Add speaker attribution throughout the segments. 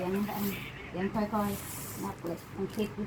Speaker 1: สียงดังเสียงค่อยๆมาเปิดลองคิดดู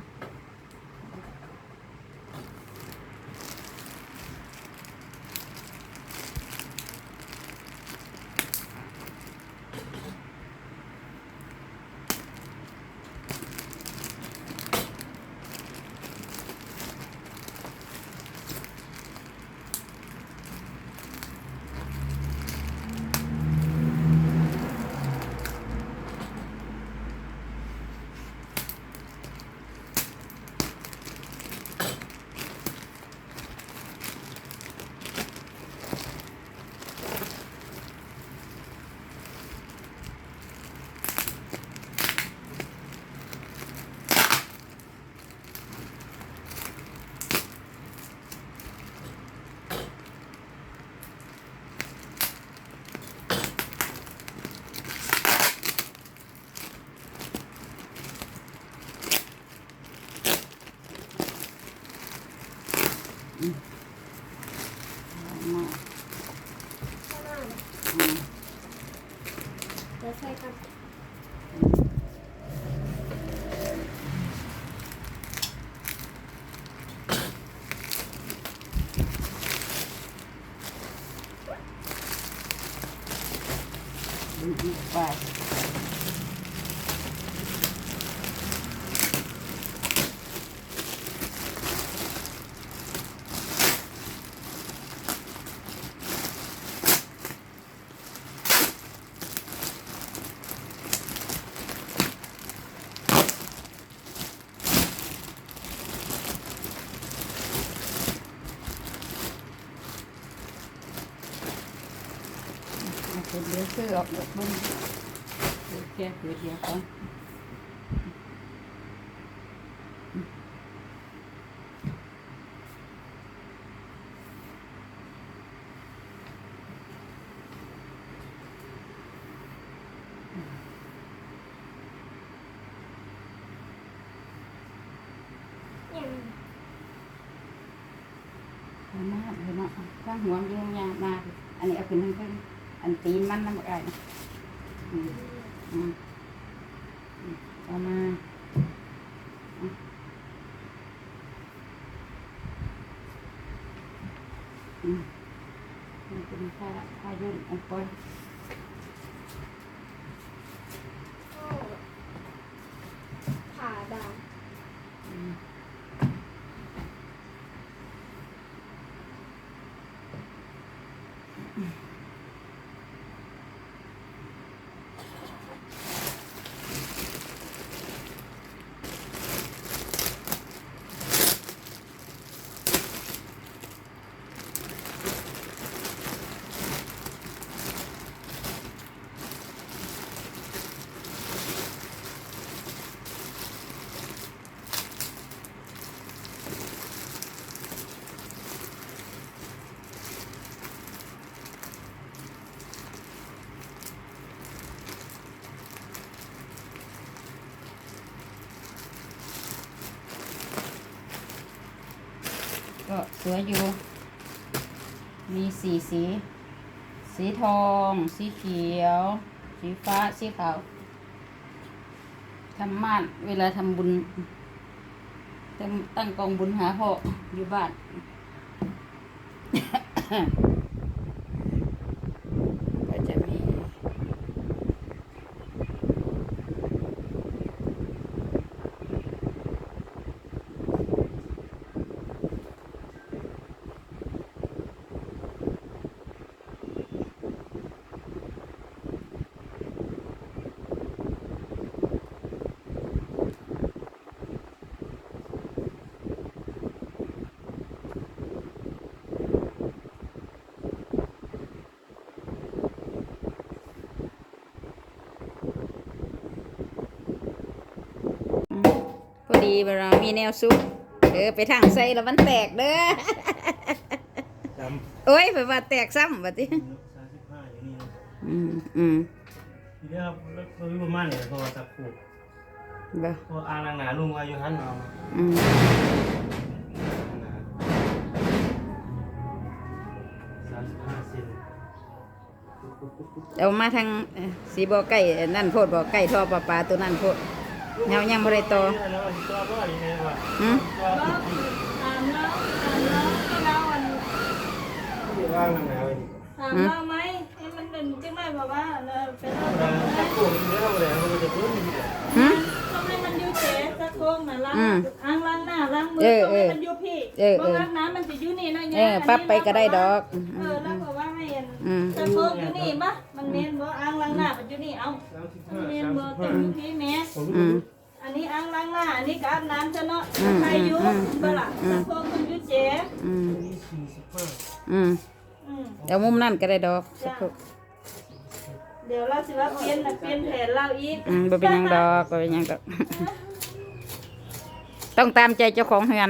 Speaker 1: มา
Speaker 2: ข้างหน้า
Speaker 1: อืม
Speaker 2: จะใช้กัน
Speaker 1: ดูอีกไปเอาไปเดี๋ยว ซื้อออกดอกบุ้งเดี๋ยวแค่เดี๋ยวเดียวก่อน
Speaker 2: ยัง
Speaker 1: เอามาเลยเนาะข้าหัวมันยังยากมากอันนี้เอาขึ้นทั้งขึ้น อันตีนมันน้ำมันได้นะอืมอืมอืมเอามาอืมมันเป็นผ้าผ้ายุ่นอันปน
Speaker 2: โอ้ขาดา
Speaker 1: อื สวยอยู่ มีสีสี สีทอง สีเขียว สีฟ้า สีขาวทำม่านเวลาทำบุญตั้งตั้งกองบุญหาพ่ออยู่บ้าน ดีเรามีแนวซุปเออไปทางใส่แล้วมันแตกเด้อ
Speaker 3: จ
Speaker 1: โอ้ยไปว่าแตกซ้ำบัดนี้ำ
Speaker 3: สามสิบห้าอยู่นี่นะ
Speaker 1: อืมอืม
Speaker 3: ทีเดียวแล้วก็วิประมาณเนี่ยพอสักขูด
Speaker 1: บ่
Speaker 3: พออ่างหนาๆลุงอายุหันเอา
Speaker 1: อืม
Speaker 3: หนาสามสิบห้าเซนปุ๊บปุ๊บ
Speaker 1: เอามาทางเอ่อสีบ่อไก่อันนั่นโพดบ่อไก่ท่อปลาปลาตัวนั่นโพด เงายังบ่ได้ต่อ
Speaker 3: แล้วอันตัวบ่นี่ไงวะ
Speaker 1: หืม
Speaker 3: ตัว
Speaker 2: ก็ถามแล้วถามแล้วก็เล่าวัน
Speaker 3: ที่ว่างนั่นแล้วนี่
Speaker 2: ถามเราไหมไอ้มันเป็นจังไรบอกว่าเออเป็น
Speaker 3: เราสักขวบเดีแล้วมันจะพุ่งนี่
Speaker 1: หืม
Speaker 2: ทำให้มันยูเจ๊สะโค้งนะล้าง
Speaker 1: อืม
Speaker 2: อ่างล้างหน้าล้างมือทำให้มันยูพี่
Speaker 1: เออเออ
Speaker 2: บ่งั้นน้ำมันจะยูนี่นะ
Speaker 1: เออปั๊บไปก็ได้ดอก
Speaker 2: เออแล้วบอกว่า อัน
Speaker 1: อืม
Speaker 2: สะโค้งอยู่นี่ปะมันเมนบ่อ่างล้างหน้ามันอยู่นี่เอา
Speaker 3: สามสิบ
Speaker 2: มั
Speaker 3: ห้าน
Speaker 2: เมน
Speaker 3: สาม
Speaker 2: บ่
Speaker 3: สิบ
Speaker 2: ต้อ
Speaker 3: ห้าง
Speaker 2: อยู่พี่แม่
Speaker 3: ผม
Speaker 1: อืม
Speaker 2: อันนี้อ่างล้างหน้าอันนี้ก็อาบน้ำซะเนาะ
Speaker 1: อืม
Speaker 2: ใครอยู่
Speaker 1: อืม
Speaker 2: บ่ล่ะ
Speaker 1: อืม
Speaker 2: สะโค้งมันอยู่เจ๊
Speaker 1: อืม
Speaker 3: นี่สี่สิบห้า
Speaker 1: อืม
Speaker 2: อืม
Speaker 1: เอามุมนั่นก็ได้ดอกสักครู่
Speaker 2: เดี๋ยวเราสิว่าเปลี่ยนน่ะเปลี่ยนแผนเราอีก
Speaker 1: อืมบ่เป็นหยังดอกบ่เป็นหยังดอก ต้องตามใจเจ้าของเฮือน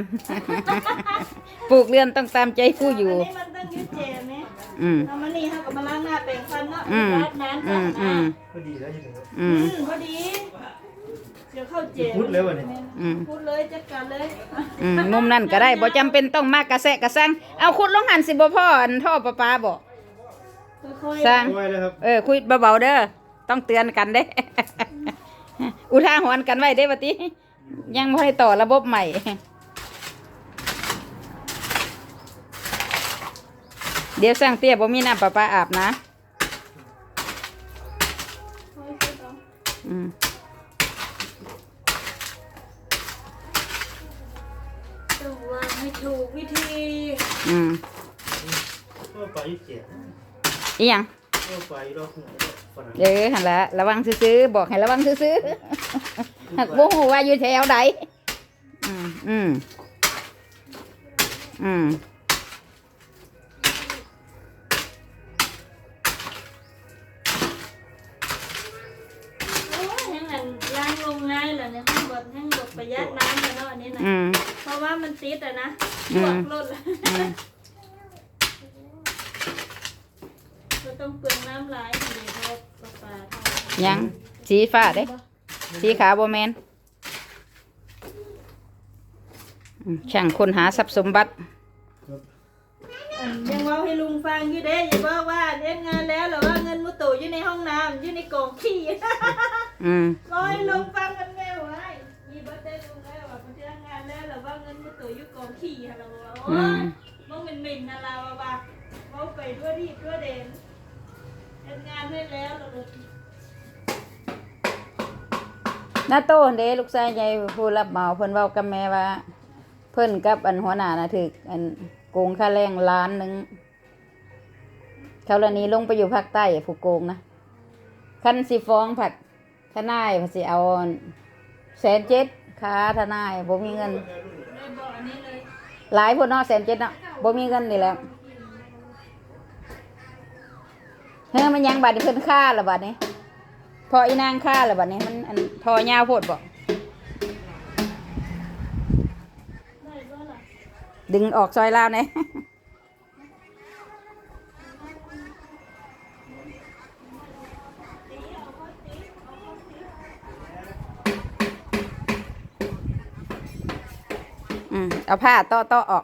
Speaker 1: ปลูกเรือนต้องตามใจผู้อยู่
Speaker 2: อันนี้มัน อืม เอามานี่เฮาก็มาล้างหน้าแปรงฟันเนาะ
Speaker 1: อืม
Speaker 2: อาบน้ำ
Speaker 1: อื
Speaker 2: จ้ะ
Speaker 1: มอืม
Speaker 3: พอดีแล้วอยู่ครับ
Speaker 1: อื
Speaker 2: อื
Speaker 1: ม
Speaker 2: มพอดี เดี๋ยวเข้าเจ๊
Speaker 3: พูดแล้ววะเนี่ย
Speaker 1: อืม
Speaker 2: พูดเลยจัดการเลย
Speaker 1: อืมมุมนั่นก็ได้บ่จำเป็นต้องมากกระแซะกระซังเอาขุดลงหันสิบ่พ่ออันท่อประปาบ่
Speaker 2: ค่อยๆ
Speaker 1: สร้าง
Speaker 3: ไว้แล้วครับ
Speaker 1: เออคุยเบาๆเด้อต้องเตือนกันเด้ อุทาหรณ์กันไว้เด้ปติยังไม่ได้ต่อระบบใหม่ เดี๋ยวสร้างเตี้ยบ่มีน้ำประปาอาบนะ
Speaker 2: ค่อยๆเอา
Speaker 1: อืม
Speaker 2: ต้องวางให้ถูกวิธี
Speaker 1: อืม
Speaker 3: ก็ไปเจ็ด
Speaker 1: อีหยัง
Speaker 3: ก็ไปรอบไหนฝรั่ง
Speaker 1: เออหันละระวังซื้อๆบอกให้ระวังซื้อๆหักบ่ฮู้ว่าอยู่แถวใดอืมอืมอืม
Speaker 2: ว่ามันติดอะนะ
Speaker 1: อื
Speaker 2: พว
Speaker 1: ม
Speaker 2: กรถ
Speaker 1: อืม
Speaker 2: เราต้องเปลืองน้ำหลายเดี๋ยวเขาปลาปลาเท่า
Speaker 1: ยังสีฟ้าเด้ สีขาวบ่แมนอืมช่างคนหาทรัพย์สมบัติ
Speaker 2: อันยังเว่าให้ลุงฟังอยู่เด้อย่าบอกว่าเล่นงานแล้วหรือว่าเงินมุตุอยู่ในห้องน้ำอยู่ในกล่องขี้
Speaker 1: อืม
Speaker 2: รอให้ลุงฟังกัน ขี้ฮะเราบอกว่าโอ้ยมึงเป็นหมิ่นนะเราว่าว่าเมาไปด้วยรีบด้วยเด่นเล่นงานให้แล้วเราเลย
Speaker 1: น้าโต้เด้ลูกชายใหญ่ผู้รับเหมาเพิ่นเว้ากับแม่ว่า เพิ่นกับอันหัวหน้าน่ะถึกอันโกงค่าแรงล้านหนึงเขาละนี้ลงไปอยู่ภาคใต้ผู้โกงนะคันสิฟ้องผัดทนายผัดสิเอาแสนเจ็ดค่าทนายบ่มีเงิน
Speaker 2: เลยบอกอันนี้เลย
Speaker 1: หลายพุ่นเนาะแสนเจ็ดเนาะบ่มีเงินนี่แหล้วเฮ้ยมันยังบาดนี้เพิ่นค่าละบาดนี้พออีนางค่าละบาดนี้มันอันพอยาวโพดบ่
Speaker 2: ได้ก็ล่ะ
Speaker 1: ดึงออกซอยลาวเนี่ย อืมเอาผ้าต้อต้อออก